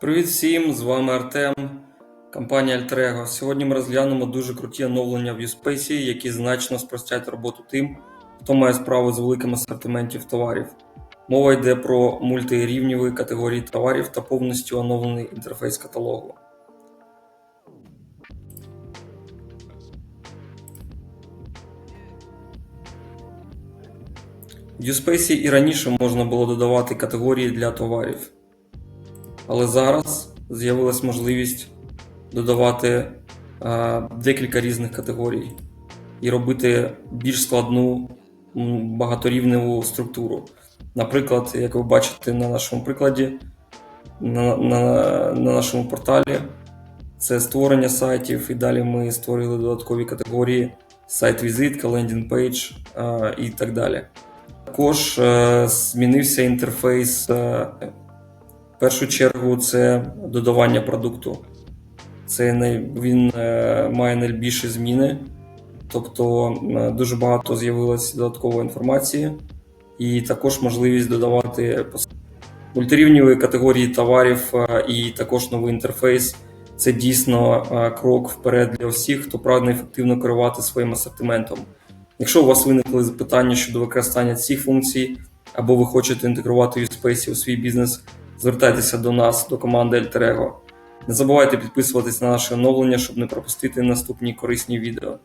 Привіт всім! З вами Артем, компанія Altrego. Сьогодні ми розглянемо дуже круті оновлення в USpace, які значно спростять роботу тим, хто має справу з великим асортиментів товарів. Мова йде про мультирівневі категорії товарів та повністю оновлений інтерфейс каталогу. В USpace і раніше можна було додавати категорії для товарів. Але зараз з'явилась можливість додавати е, декілька різних категорій і робити більш складну багаторівневу структуру. Наприклад, як ви бачите на нашому прикладі, на, на, на нашому порталі, це створення сайтів, і далі ми створили додаткові категорії: сайт-візитка, лендінг-пейдж е, і так далі. Також е, змінився інтерфейс. Першу чергу це додавання продукту. Це. Він е, має найбільші зміни, тобто дуже багато з'явилось додаткової інформації, і також можливість додавати мультирівневі категорії товарів е, і також новий інтерфейс. Це дійсно е, крок вперед для всіх, хто прагне ефективно керувати своїм асортиментом. Якщо у вас виникли запитання щодо використання цих функцій, або ви хочете інтегрувати USpace у свій бізнес, звертайтеся до нас, до команди Alter Не забувайте підписуватись на наше оновлення, щоб не пропустити наступні корисні відео.